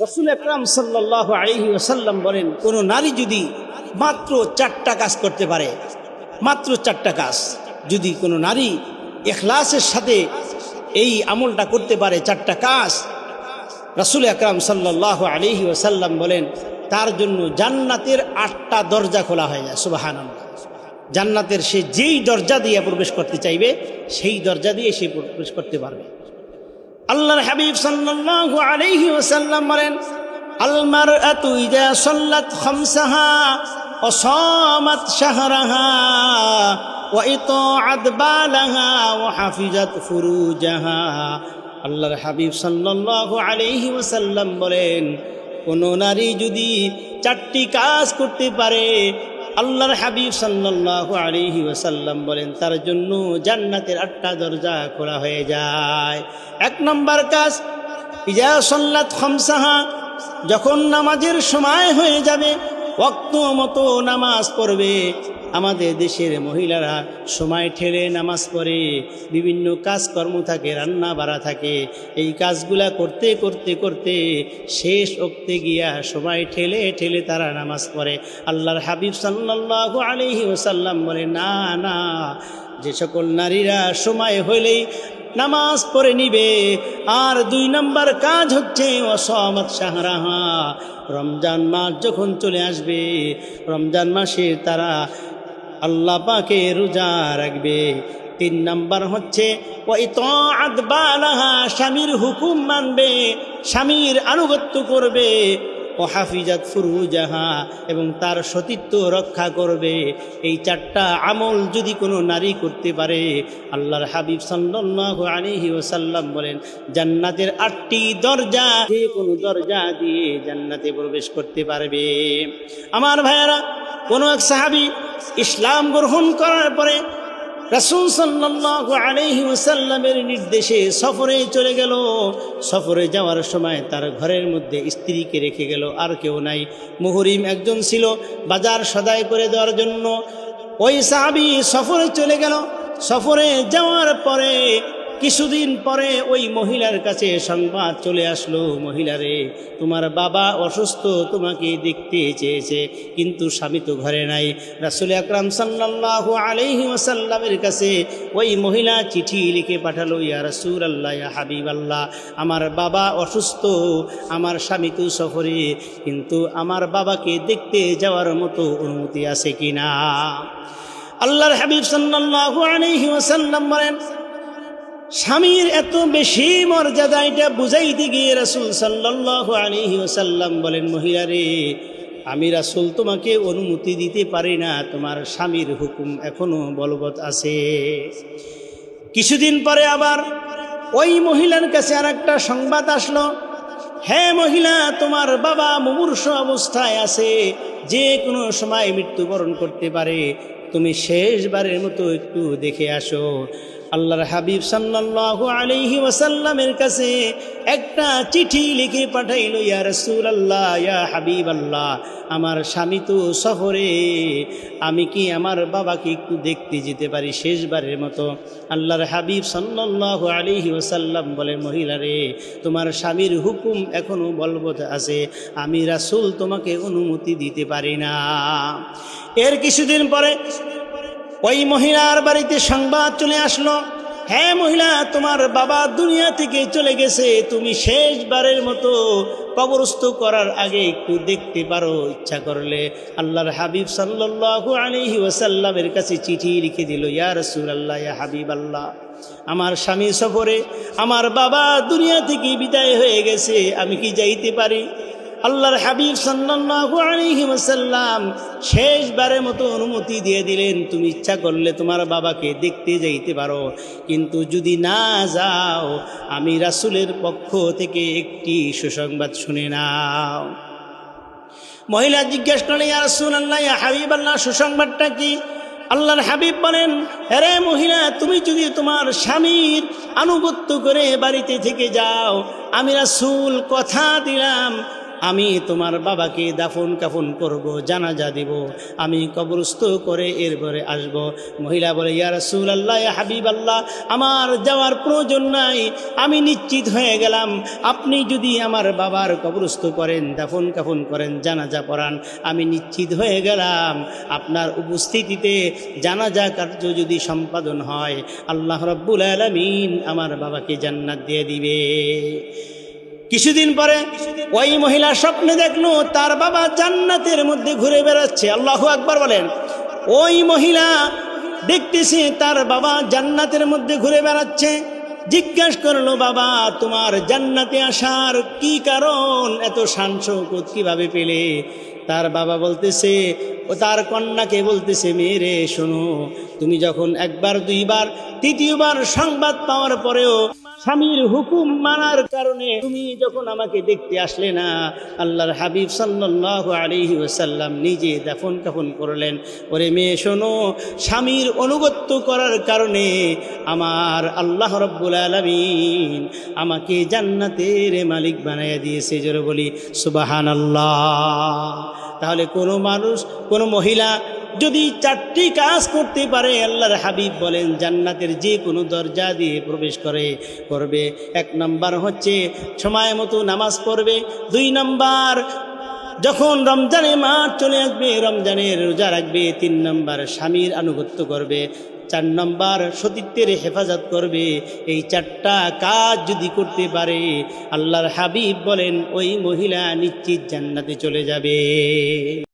রসুল আকরাম সাল্লাহ আলহি ওসাল্লাম বলেন, কোনো নারী যদি মাত্র চারটা কাজ করতে পারে, মাত্র চারটা কাজ, যদি কোনো নারী এখলাসের সাথে এই আমলটা করতে পারে, চারটা কাজ, রসুল আকরাম সাল্লাহ আলহি ওসাল্লাম বলেন, তার জন্য জান্নাতের আটটা দরজা খোলা হয়ে যায় সুবাহান জান্নাতের সে যেই দরজা দিয়ে প্রবেশ করতে চাইবে, সেই দরজা দিয়ে সে প্রবেশ করতে পারবে। আল্লাহর হাবিব সাল্লাল্লাহু আলাইহি ওয়াসাল্লাম বলেন আল মারআতু ইযা সাল্লাত খামসাহা ওয়া সামাত শাহরাহা বালাহা ওয়া হাফিজাত ফুরুজাহা। আল্লাহর হাবিব সাল্লাল্লাহু আলাইহি ওয়াসাল্লাম বলেন, কোন নারী যদি চারটি কাজ করতে পারে আল্লাহর হাবিব সাল্লাল্লাহু আলাইহি ওয়াসাল্লাম বলেন, তার জন্য জান্নাতের আটটা দরজা খোলা হয়ে যায়। এক নম্বর কাজ, ইজা সল্লাত খমসাহা, যখন নামাজের সময় হয়ে যাবে ওক্ত মতো নামাজ পড়বে। আমাদের দেশের মহিলারা সময় ঠেলে নামাজ পড়ে, বিভিন্ন কাজকর্ম থাকে রান্না বাড়া থাকে। এই কাজগুলা করতে করতে করতে শেষ অক্তে গিয়া সময় ঠেলে ঠেলে তারা নামাজ পড়ে। আল্লাহর হাবিব সাল্লাল্লাহু আলাইহি ওসাল্লাম বলে, না না, যে সকল নারীরা সময় হইলেই নামাজ পড়ে নিবে। আর দুই নম্বর কাজ হচ্ছে অসমত সাহারাহা রমজান মাস যখন চলে আসবে, রমজান মাসে তারা আল্লাহ পাকে রোজা রাখবে। তিন নাম্বার হচ্ছে ওই বালাহা, স্বামীর হুকুম মানবে, স্বামীর আনুগত্য করবে ও হাফিজাত ফুরুজাহা, এবং তার সতীত্ব রক্ষা করবে। এই চারটা আমল যদি কোনো নারী করতে পারে, আল্লাহর হাবিব সাল্লাল্লাহু আলাইহি ওসাল্লাম বলেন, জান্নাতের আটটি দরজা, যে কোনো দরজা দিয়ে জান্নাতে প্রবেশ করতে পারবে। আমার ভাইয়ারা, কোনো এক সাহাবি ইসলাম গ্রহণ করার পরে রাসুল সাল্লাহ আলহি ওসাল্লামের নির্দেশে সফরে চলে গেল। সফরে যাওয়ার সময় তার ঘরের মধ্যে স্ত্রীকে রেখে গেল, আর কেউ নাই। মুহরিম একজন ছিল, বাজার সদাই করে দেওয়ার জন্য। ওই সাহাবি সফরে চলে গেল। সফরে যাওয়ার পরে কিছুদিন পরে ওই মহিলার কাছে সংবাদ চলে আসলো, মহিলারে, তোমার বাবা অসুস্থ, তোমাকে দেখতে চেয়েছে, কিন্তু স্বামী তো ঘরে নাই। রাসুল আকরাম সাল্লাহ আলহি ওসাল্লামের কাছে ওই মহিলা চিঠি লিখে পাঠালো, ইয়া রাসুল আল্লাহ ইয়া হাবিব আল্লাহ আমার বাবা অসুস্থ, আমার স্বামী তো সফরে, কিন্তু আমার বাবাকে দেখতে যাওয়ার মতো অনুমতি আছে কিনা? আল্লাহর হাবিব সাল্লাহ আলহি ওসাল্লাম বলেন স্বামীর এত বেশি মর্যাদা, এটা বুঝাইতে গিয়ে রাসুল সাল্লাহ আলহি ওসাল্লাম বলেন মহিলারে আমি রাসুল তোমাকে অনুমতি দিতে পারি না, তোমার স্বামীর হুকুম এখনও বলবৎ আছে। কিছুদিন পরে আবার ওই মহিলার কাছে আর একটা সংবাদ আসলো হ্যাঁ মহিলা, তোমার বাবা মুমূর্ষ অবস্থায় আছে, যে কোনো সময় মৃত্যুবরণ করতে পারে, তুমি শেষবারের মতো একটু দেখে আসো। আল্লাহর হাবিব সাল্লাল্লাহু আলাইহি ওয়াসাল্লামের কাছে একটা চিঠি লিখে পাঠাইল, ইয়া রাসূল আল্লাহ ইয়া হাবিব আল্লাহ আমার স্বামী তো সফরে, আমি কি আমার বাবাকে একটু দেখতে যেতে পারি শেষবারের মতো? আল্লাহর হাবিব সাল্লাল্লাহু আলাইহি ওয়াসাল্লাম বলে, মহিলা রে, তোমার স্বামীর হুকুম এখনও বলবৎ আছে, আমি রাসূল তোমাকে অনুমতি দিতে পারি না। এর কিছুদিন পরে ওই মহিলার বাড়িতে সংবাদ চলে আসলো হ্যাঁ মহিলা, তোমার বাবা দুনিয়া থেকে চলে গেছে, তুমি শেষবারের মতো কবরস্থ করার আগে একটু দেখতে পারো, ইচ্ছা করলে। আল্লাহর হাবিব সাল্লাহ আলহি ওসাল্লামের কাছে চিঠি লিখে দিল, ইয়া রসুল আল্লাহ ইয়া হাবিব আল্লাহ আমার স্বামী সফরে আমার বাবা দুনিয়া থেকে বিদায় হয়ে গেছে, আমি কি যাইতে পারি? আল্লাহর হাবিব সাল্লাল্লাহু আলাইহি ওয়াসাল্লাম শেষবারের মতো অনুমতি দিয়ে দিলেন, তুমি ইচ্ছা করলে তোমার বাবাকে দেখতে যাইতে পারো। কিন্তু যদি না যাও, আমি রাসূলের পক্ষ থেকে একটি সুসংবাদ শুনে নাও। মহিলা জিজ্ঞেস করলে ইয়া রাসূলুল্লাহ, ইয়া হাবিব আল্লাহ, সুসংবাদটা কি? আল্লাহর হাবিব বলেন, আরে মহিলা, তুমি যদি তোমার স্বামীর আনুগত্য করে বাড়িতে থেকে যাও, আমি রাসূল কথা দিলাম আমি তোমার বাবাকে দাফন কাফন করব, জানাজা দিব। আমি কবরস্থ করে এরপরে আসব। মহিলা বলে, ইয়া রাসূল আল্লাহ হাবিব আল্লাহ আমার যাওয়ার প্রয়োজন নাই। আমি নিশ্চিত হয়ে গেলাম। আপনি যদি আমার বাবার কবরস্থ করেন, দাফন কাফন করেন, জানাজা পড়ান, আমি নিশ্চিত হয়ে গেলাম। আপনার উপস্থিতিতে জানাজা কার্য যদি সম্পাদন হয়, আল্লাহ রব্বুল আলমিন আমার বাবাকে জান্নাত দিয়ে দিবে। কিছুদিন পরে ওই মহিলা স্বপ্নে দেখল, তার বাবা জান্নাতের মধ্যে ঘুরে বেড়াচ্ছে। আল্লাহ আকবার বলেন, ওই মহিলা দেখতেছে তার বাবা জান্নাতের মধ্যে ঘুরে বেড়াচ্ছে। জিজ্ঞাসা করল, বাবা, তোমার জান্নাতে আসার কি কারণ? এত শান কীভাবে পেলে? তার বাবা বলতেছে, ও তার কন্যাকে বলতেছে, মেয়েরে, শোনো, তুমি যখন একবার, দুইবার, তৃতীয়বার সংবাদ পাওয়ার পরেও স্বামীর হুকুম মানার কারণে তুমি যখন আমাকে দেখতে আসলে না, আল্লাহর হাবিব সাল্লাহ আলিহি ওসাল্লাম নিজে দাফন কাফন করলেন। ওরে মেয়ে, শোনো, স্বামীর অনুগত্য করার কারণে আমার আল্লাহ রব্বুল আলমিন আমাকে জান্নাতের মালিক বানাইয়া দিয়েছে, জোরে বলি সুবাহান আল্লাহ তাহলে কোনো মানুষ, কোনো মহিলা যদি চারটি কাজ করতে পারে, আল্লাহর হাবিব বলেন, জান্নাতের যে কোনো দরজা দিয়ে প্রবেশ করে, করবে। এক নাম্বার হচ্ছে সময় মতো নামাজ পড়বে। দুই নাম্বার, যখন রমজানে মাঠ চলে আসবে, রমজানের রোজা রাখবে। তিন নম্বর, স্বামীর আনুগত্য করবে। চার নম্বর, সতীত্বের হেফাজত করবে। এই চারটা কাজ যদি করতে পারে, আল্লাহর হাবিব বলেন, ওই মহিলা নিশ্চিত জান্নাতে চলে যাবে।